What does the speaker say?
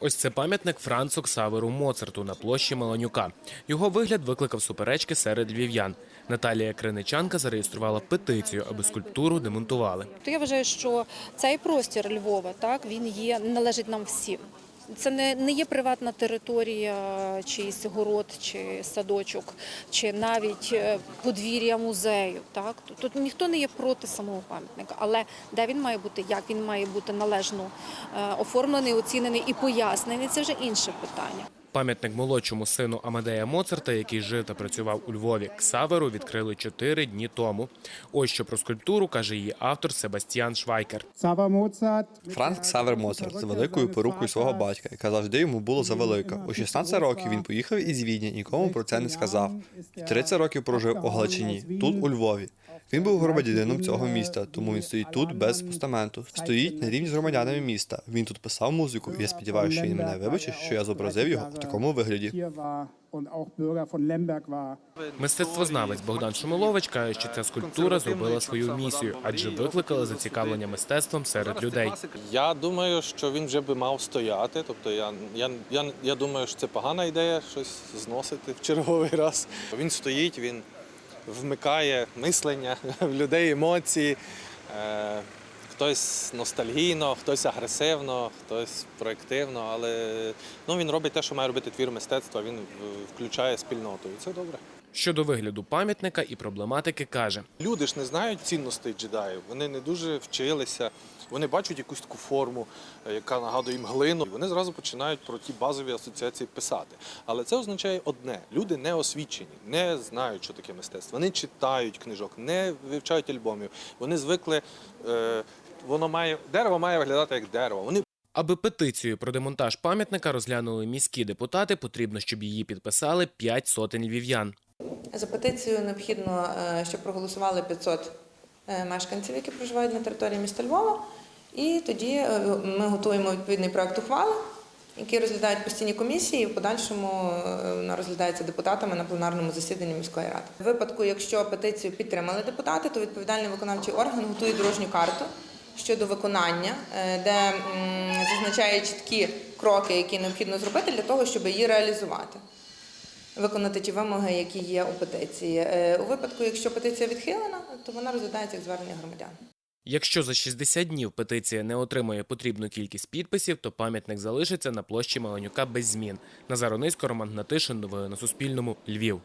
Ось це пам'ятник Францу Ксаверу Моцарту на площі Меланюка. Його вигляд викликав суперечки серед львів'ян. Наталія Криничанка зареєструвала петицію, аби скульптуру демонтували. Я вважаю, що цей простір Львова так він є належить нам всім. Це не, не є приватна територія, чийсь город, чи садочок, чи навіть е, подвір'я музею. Так тут, ніхто не є проти самого пам'ятника, але де він має бути, як він має бути належно е, оформлений, оцінений і пояснений, це вже інше питання. Пам'ятник молодшому сину Амадея Моцарта, який жив та працював у Львові, Ксаверу відкрили чотири дні тому. Ось що про скульптуру каже її автор Себастьян Швайкер. Сава Моцарт. Франк Ксавер Моцарт з великою перукою свого батька, яка завжди йому була завелика. У 16 років він поїхав із Відня, нікому про це не сказав. І 30 років прожив у Галичині, тут у Львові. Він був громадянином цього міста, тому він стоїть тут без постаменту. Стоїть на рівні з громадянами міста. Він тут писав музику, і я сподіваюся, що він мене вибачить, що я зобразив його в такому вигляді. Мистецтвознавець Богдан Шумилович каже, що ця скульптура зробила свою місію, адже викликала зацікавлення мистецтвом серед людей. Я думаю, що він вже би мав стояти. Тобто я, я, я, я думаю, що це погана ідея щось зносити в черговий раз. Він стоїть, він вмикає мислення в людей, емоції. Хтось ностальгійно, хтось агресивно, хтось проєктивно, але ну, він робить те, що має робити твір мистецтва, він е, включає спільноту. І це добре. Щодо вигляду пам'ятника і проблематики каже. Люди ж не знають цінностей джедаїв. Вони не дуже вчилися. Вони бачать якусь таку форму, е, яка нагадує їм глину. І Вони зразу починають про ті базові асоціації писати. Але це означає одне: люди не освічені, не знають, що таке мистецтво. Вони читають книжок, не вивчають альбомів. Вони звикли. Е, воно має дерево має виглядати як дерево. Вони Аби петицію про демонтаж пам'ятника розглянули міські депутати, потрібно, щоб її підписали п'ять сотень львів'ян. За петицію необхідно, е, щоб проголосували 500 е, мешканців, які проживають на території міста Львова. І тоді е, ми готуємо відповідний проект ухвали, який розглядають постійні комісії, і в подальшому вона розглядається депутатами на пленарному засіданні міської ради. В випадку, якщо петицію підтримали депутати, то відповідальний виконавчий орган готує дорожню карту щодо виконання, е, де зазначає чіткі кроки, які необхідно зробити для того, щоб її реалізувати виконати ті вимоги, які є у петиції. Е, У випадку, якщо петиція відхилена, то вона розглядається як звернення громадян. Якщо за 60 днів петиція не отримує потрібну кількість підписів, то пам'ятник залишиться на площі Маланюка без змін. Назар Онисько, Роман Гнатишин. Новини на Суспільному. Львів.